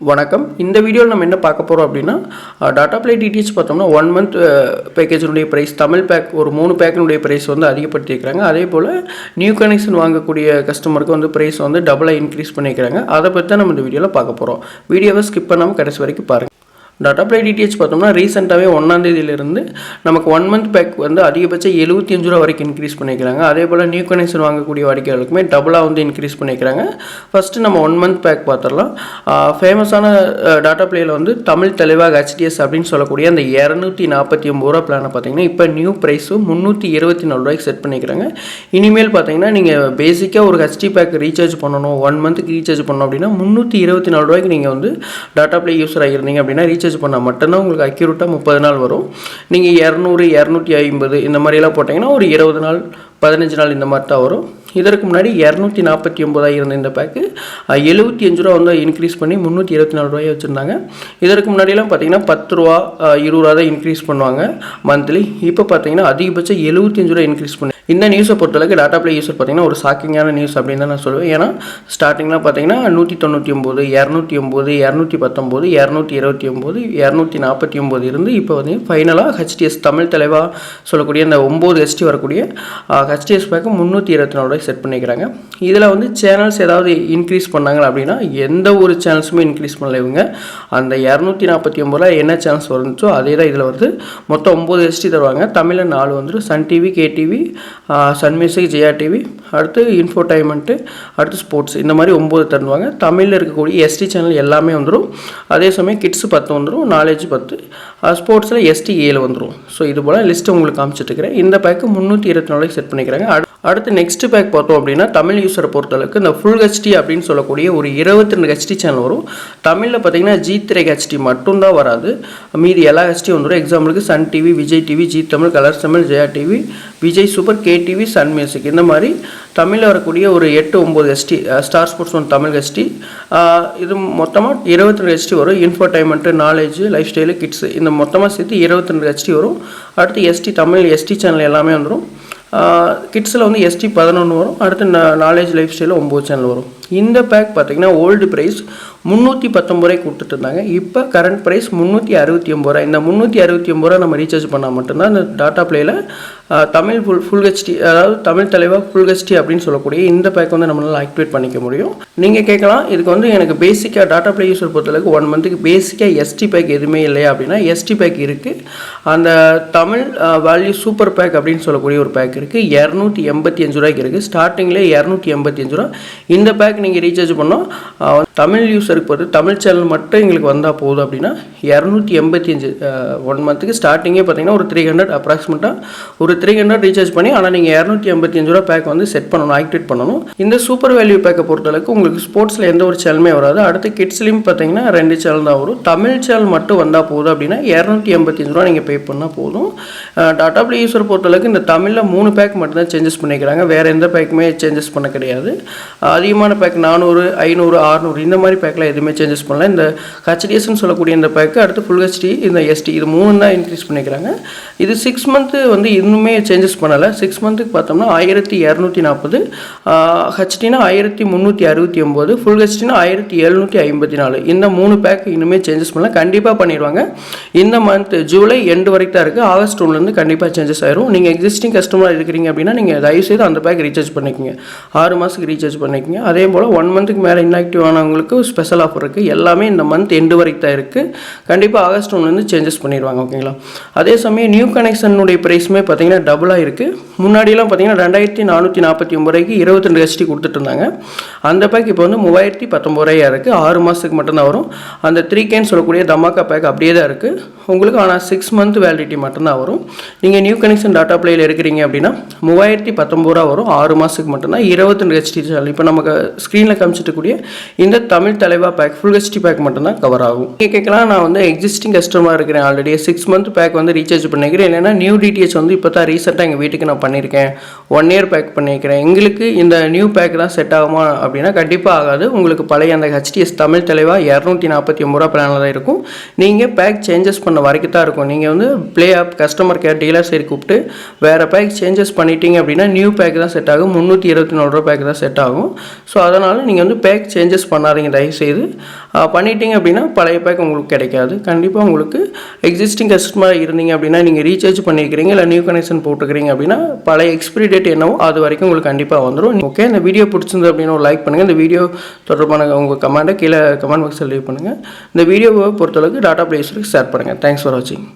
வணக்கம். இந்த வீடியோவில் நம்ம என்ன பார்க்க போகிறோம் அப்படின்னா டாட்டா பிளே டீடெயில்ஸ் பார்த்தோம்னா ஒன் மந்த் பேக்கேஜினுடைய ப்ரைஸ் தமிழ் பேக் ஒரு மூணு பேக்கினுடைய ப்ரைஸ் வந்து அதிகப்படுத்தியிருக்கிறாங்க. அதே போல் நியூ கனெக்ஷன் வாங்கக்கூடிய கஸ்டமருக்கு வந்து ப்ரைஸ் வந்து டபுளாக இன்க்ரீஸ் பண்ணியிருக்கிறாங்க. அதை பற்றி தான் நம்ம இந்த வீடியோவில் பார்க்க போகிறோம் வீடியோவை ஸ்கிப் பண்ணாமல் கடைசி வரைக்கும் பாருங்கள் டாட்டா ப்ளே டிடிஹெச் பார்த்தோம்னா ரீசெண்டாகவே ஒன்றாந்தேதியிலேருந்து நமக்கு ஒன் மந்த் பேக் வந்து அதிகபட்சம் எழுபத்தி அஞ்சு ரூபா வரைக்கும் இன்க்ரீஸ் பண்ணிக்கிறாங்க அதே போல் நியூ கனெக்ஷன் வாங்கக்கூடிய வாடிக்கையாளருக்குமே டபுளாக வந்து இன்க்ரீஸ் பண்ணிக்கிறாங்க ஃபஸ்ட்டு நம்ம ஒன் மந்த் பேக் பார்த்துடலாம். ஃபேமஸான டாட்டா ப்ளேயில் வந்து தமிழ் தெளிவாக ஹெச்டிஎஸ் அப்படின்னு சொல்லக்கூடிய அந்த இரநூத்தி நாற்பத்தி ஒம்பது ரூபா பிளானை பார்த்தீங்கன்னா இப்போ நியூ ப்ரைஸும் முந்நூற்றி இருபத்தி நாலு ரூபாய்க்கு செட் பண்ணிக்கிறாங்க இனிமேல் பார்த்தீங்கன்னா நீங்கள் பேசிக்காக ஒரு ஹெச்டி பேக் ரீசார்ஜ் பண்ணணும் ஒன் மந்த்துக்கு ரீசார்ஜ் பண்ணணும் அப்படின்னா முந்நூற்றி இருபத்தி நாலு ரூபாய்க்கு நீங்கள் வந்து டாட்டா ப்ளே யூஸர் ஆகிருந்தீங்க அப்படின்னா ரீசார்ஜ் பண்ணால் மட்டும்தான் உங்களுக்கு அக்யூரேட்டாக முப்பது நாள் வரும். நீங்கள் இரநூறு இரநூத்தி ஐம்பது இந்த மாதிரியெல்லாம் போட்டிங்கன்னா ஒரு இருபது நாள் பதினஞ்சு நாள் இந்த மாதிரி தான் வரும். இதற்கு முன்னாடி இரநூத்தி நாற்பத்தி ஒம்பதாக இருந்த இந்த பேக்கு எழுபத்தி அஞ்சு ரூபா வந்து இன்க்ரீஸ் பண்ணி முந்நூற்றி இருபத்தி நாலு ரூபாய் வச்சுருந்தாங்க. இதற்கு முன்னாடியெல்லாம் பார்த்தீங்கன்னா பத்து ரூபா இருபது ரூபா தான் இன்க்ரீஸ் பண்ணுவாங்க மந்த்லி இப்போ பார்த்தீங்கன்னா அதிகபட்சம் எழுபத்தி அஞ்சு ரூபா இன்க்ரீஸ் பண்ணி இந்த நியூஸை பொறுத்தளவுக்கு டாட்டா ப்ளே யூஸர் பார்த்தீங்கன்னா ஒரு ஷாக்கிங்கான நியூஸ் அப்படின்னு தான் நான் சொல்லுவேன். ஏன்னா ஸ்டார்டிங்லாம் பார்த்தீங்கன்னா நூற்றி தொண்ணூற்றி ஒம்பது இரநூத்தி ஒம்பது இரநூத்தி பத்தொம்போது இரநூத்தி இருபத்தி ஒம்பது இரநூத்தி நாற்பத்தி ஒம்பது இருந்து இப்போ வந்து ஃபைனலாக ஹெச்டிஎஸ் தமிழ் தலைவாக சொல்லக்கூடிய இந்த ஒம்பது ஹெச்டி வரக்கூடிய ஹெச்டிஎஸ் பேக்கு முந்நூற்றி இருபத்தி நாலு ரூபாய் செட் பண்ணிக்கிறாங்க. இதில் வந்து சேனல்ஸ் ஏதாவது இன்க்ரீஸ் பண்ணாங்க அப்படின்னா எந்த ஒரு சேனல்ஸுமே இன்க்ரீஸ் பண்ணல இவங்க. அந்த இரநூத்தி நாற்பத்தி ஒம்பதுல என்ன சேனல்ஸ் வந்துச்சோ அதே தான் இதில் வந்து மொத்தம் ஒம்பது ஹெச்டி தருவாங்க. தமிழில் நாலு வந்துடும் Sun TV KTV Sun Music Jaya TV அடுத்து இன்ஃபோடைன்மெண்ட்டு அடுத்து ஸ்போர்ட்ஸ் இந்த மாதிரி ஒம்பது தருவாங்க. தமிழில் இருக்கக்கூடிய எஸ்டி சேனல் எல்லாமே வந்துடும் அதே சமயம் கிட்ஸு பத்து வந்துடும் நாலேஜ் பத்து. ஸ்போர்ட்ஸில் எஸ்டி ஏழு வந்துடும் ஸோ இது போல் லிஸ்ட்டு உங்களுக்கு காமிச்சிட்டு இருக்கிறேன். இந்த பேக்கு முந்நூற்றி இருபத்தி நாளைக்கு செட் பண்ணிக்கிறாங்க. அடுத்து நெக்ஸ்ட் பேக் பார்த்தோம் அப்படின்னா தமிழ் யூஸரை பொறுத்தளவுக்கு இந்த ஃபுல் ஹெச்டி அப்படின்னு சொல்லக்கூடிய ஒரு இருபத்தி ரெண்டு ஹெச்டி சேனல் வரும். தமிழில் பார்த்தீங்கன்னா ஜி த்ரீ ஹெச்டி மட்டும்தான் வராது. மீதி எல்லா ஹெச்டி வந்துடும் எக்ஸாம்பிளுக்கு Sun TV Vijay TV Zee Tamil Colors Tamil Jaya TV Vijay super K TV Sun Music இந்த மாதிரி தமிழில் வரக்கூடிய ஒரு எட்டு ஒம்பது SD Star Sports one Tamil HD இது மொத்தமாக இருபத்தி ரெண்டு ஹெச்டி வரும். Infotainment knowledge lifestyle kids இந்த மொத்தமாக சேர்த்து இருபத்தி ரெண்டு ஹெச்டி வரும். அடுத்து எஸ்டி தமிழ் எஸ்டி சேனல் எல்லாமே வந்துடும் கிட்ஸில் வந்து எஸ்டி பதினொன்று வரும். அடுத்து நாலேஜ் லைஃப் ஸ்டைலில் ஒம்பது சேனல் வரும். இந்த பேக் பார்த்தீங்கன்னா ஓல்டு ப்ரைஸ் முந்நூற்றி பத்தொம்பது ரூபாய் கொடுத்துட்டு இப்போ கரண்ட் ப்ரைஸ் முந்நூற்றி அறுபத்தி ஒம்பது ரூபா இந்த முந்நூற்றி அறுபத்தி ஒம்பது ரூபா நம்ம ரீசார்ஜ் பண்ணால் மட்டும்தான் இந்த டாட்டா பிளேயில் தமிழ் ஃபுல் ஃபுல் ஹெச்டி அதாவது தமிழ் தலைவா ஃபுல் ஹெச்டி அப்படின்னு சொல்லக்கூடிய இந்த பேக் வந்து நம்மளால் ஆக்டிவேட் பண்ணிக்க முடியும். நீங்கள் கேட்கலாம் இதுக்கு வந்து எனக்கு பேசிக்காக டாட்டா ப்ளே யூஸர் பொறுத்தளவுக்கு ஒன் மந்த்துக்கு பேசிக்காக எஸ்டி பேக் எதுவுமே இல்லையா அப்படின்னா எஸ்டி பேக் இருக்குது அந்த தமிழ் வேல்யூ சூப்பர் பேக் அப்படின்னு சொல்லக்கூடிய ஒரு பேக் இருக்குது இரநூத்தி எண்பத்தி அஞ்சு ரூபாய்க்கு இருக்குது ஸ்டார்டிங்லேயே இரநூத்தி எண்பத்தி அஞ்சு ரூபா இந்த பேக் நீங்கள் ரீசார்ஜ் பண்ணோம் தமிழ் யூஸருக்கு பார்த்து தமிழ் சேனல் மட்டும் எங்களுக்கு வந்தால் போதும் அப்படின்னா இரநூத்தி எண்பத்தி அஞ்சு ஒன் மந்த்துக்கு ஸ்டார்டிங்கே பார்த்தீங்கன்னா ஒரு த்ரீ ஹண்ட்ரட் அப்ராக்சிமேட்டாக ஒரு த்ரீ ஹண்ட்ரட் ரீசார்ஜ் பண்ணி ஆனால் நீங்கள் இரநூத்தி எண்பத்தி அஞ்சு ரூபா பேக் வந்து செட் பண்ணணும் ஆக்டிவேட் பண்ணணும். இந்த சூப்பர் வேல்யூ பேக்கை பொறுத்தளவுக்கு உங்களுக்கு ஸ்போர்ட்ஸில் எந்த ஒரு சேனலுமே வராது. அடுத்து கிட்ஸ்லேயும் பார்த்தீங்கன்னா ரெண்டு சேனல் தான் வரும். தமிழ் சேனல் மட்டும் வந்தால் போதும் அப்படின்னா இரநூத்தி எண்பத்தி அஞ்சு ரூபா நீங்கள் பே பண்ணால் போதும். டாட்டா ப்ளே யூஸர் பொறுத்தளவுக்கு இந்த தமிழில் மூணு பேக் மட்டும்தான் சேஞ்சஸ் பண்ணிக்கிறாங்க. வேறு எந்த பேக்குமே சேஞ்சஸ் பண்ண கிடையாது. அதிகமான பேக் நானூறு ஐநூறு ஆறுநூறு இந்த மாதிரி பேக்கில் எதுவுமே சேஞ்சஸ் பண்ணல. இந்த ஹெச்டிஎஸ்ன்னு சொல்லக்கூடிய இந்த பேக்கு அடுத்து ஃபுல் ஹெச்டி இந்த எஸ்டி இது மூணு தான் இன்க்ரீஸ் பண்ணிக்கிறாங்க. இது சிக்ஸ் மந்த்து வந்து இன்னுமே சேஞ்சஸ் பண்ணலை. சிக்ஸ் மந்த்துக்கு பார்த்தோம்னா ஆயிரத்தி இரநூத்தி நாற்பது ஹெச்டினா ஆயிரத்தி முந்நூற்றி அறுபத்தி ஒம்பது ஃபுல் ஹெச்டினா ஆயிரத்தி எழுநூற்றி ஐம்பத்தி நாலு. இந்த மூணு பேக் இன்னுமே சேஞ்சஸ் பண்ணல. கண்டிப்பாக பண்ணிடுவாங்க. இந்த மந்த் ஜூலை எண்டு வரைக்கும் தான் இருக்குது ஆகஸ்ட் ஒன்லேருந்து கண்டிப்பாக சேஞ்சஸ் ஆயிரும். நீங்கள் எக்ஸிஸ்டிங் கஸ்டமராக இருக்கிறீங்க அப்படின்னா நீங்கள் தயவுசெய்து அந்த பேக் ரீசார்ஜ் பண்ணிக்கோங்க. ஆறு மாதத்துக்கு ரீசார்ஜ் பண்ணிக்கோங்க. அதே போல் ஒன் மந்த்துக்கு மேலே இன்ஆக்டிவ் ஆனவங்களுக்கு ஸ்பெஷல் ஆஃபர் இருக்குது எல்லாமே இந்த மந்த் எண்டு வரைக்கும் தான் இருக்குது கண்டிப்பாக ஆகஸ்ட் ஒன்லேருந்து சேஞ்சஸ் பண்ணிடுவாங்க ஓகேங்களா அதே சமயம் நியூ கனெக்ஷனுடைய ப்ரைஸுமே பார்த்தீங்கன்னா டபுளாக இருக்குது முன்னாடியெல்லாம் பார்த்தீங்கன்னா ரெண்டாயிரத்தி நானூற்றி நாற்பத்தி ஒம்பது ரூபாய்க்கு இருபத்தி ரெண்டு ஹெச்டி கொடுத்துட்டு இருந்தாங்க. அந்த பேக் இப்போ வந்து மூவாயிரத்தி பத்தொம்பது ரூபாயாக இருக்குது ஆறு மாதத்துக்கு மட்டும்தான் வரும். அந்த த்ரீ கேன்னு சொல்லக்கூடிய தமாக்கா பேக் அப்படியே தான் இருக்குது உங்களுக்கு ஆனால் சிக்ஸ் மந்த் வேலிடிட்டி மட்டும்தான் வரும். நீங்கள் நியூ கனெக்ஷன் டாட்டா பிளேயில் இருக்கிறீங்க அப்படின்னா மூவாயிரத்தி பத்தொம்பது ரூபா வரும். ஆறு மாதத்துக்கு மட்டும்தான் இருபத்தி ரெண்டு ஹெச்டி சேனல் இப்போ நமக்கு ஸ்க்ரீனில் காமிச்சிட்டு கூடிய இந்த Tamil Thalaiva pack full HD pack மட்டும்தான் கவர் ஆகும். நீங்கள் கேட்கலாம் நான் வந்து எக்ஸிஸ்டிங் கஸ்டமராக இருக்கிறேன் ஆல்ரெடி சிக்ஸ் மந்த் பேக் வந்து ரீசார்ஜ் பண்ணிக்கிறேன். இல்லைன்னா நியூ டிடிஹெச் வந்து இப்போ தான் ரீசெண்டாக எங்கள் வீட்டுக்கு நான் பண்ணியிருக்கேன். ஒன் இயர் பேக் பண்ணியிருக்கிறேன் எங்களுக்கு இந்த நியூ பேக் தான் செட் ஆகுமா அப்படின்னா கண்டிப்பாக ஆகாது. உங்களுக்கு பழைய அந்த ஹெச்டிஎஸ் தமிழ் தலைவா இரநூத்தி நாற்பத்தி ஒம்பது ரூபா பிளானில் தான் இருக்கும். நீங்கள் பேக் சேஞ்சஸ் பண்ண வரைக்கும் தான் இருக்கும். நீங்கள் வந்து Play app customer care dealer சரி கூப்பிட்டு வேறு பேக் சேஞ்சஸ் பண்ணிட்டீங்க அப்படின்னா நியூ பேக் தான் செட் ஆகும். முந்நூற்றி இருபத்தி நாலு ரூபா பேக் தான் செட் ஆகும். ஸோ அதனால் நீங்கள் வந்து பேக் சேஞ்சஸ் பண்ணாத பண்ணாதீங்க தயவுசெய்து. பண்ணிட்டீங்க அப்படின்னா பழைய பேக் உங்களுக்கு கிடைக்காது. கண்டிப்பாக உங்களுக்கு எக்ஸிஸ்டிங் கஸ்டமர் இருந்தீங்க அப்படின்னா நீங்கள் ரீசார்ஜ் பண்ணியிருக்கிறீங்க இல்லை நியூ கனெக்ஷன் போட்டுக்கிறீங்க அப்படின்னா பழைய எக்ஸ்பிரி டேட் என்னவோ அது வரைக்கும் உங்களுக்கு கண்டிப்பாக வந்துடும் ஓகே இந்த வீடியோ பிடிச்சிருந்து அப்படின்னு ஒரு லைக் பண்ணுங்கள் இந்த வீடியோ தொடர்பான உங்கள் கமெண்ட்டை கீழே கமெண்ட் பாக்ஸில் லீவ் பண்ணுங்கள் இந்த வீடியோவை பொறுத்தளவுக்கு டாட்டா பிளேஸருக்கு ஷேர் பண்ணுங்கள் தேங்க்ஸ் ஃபார் வாட்சிங்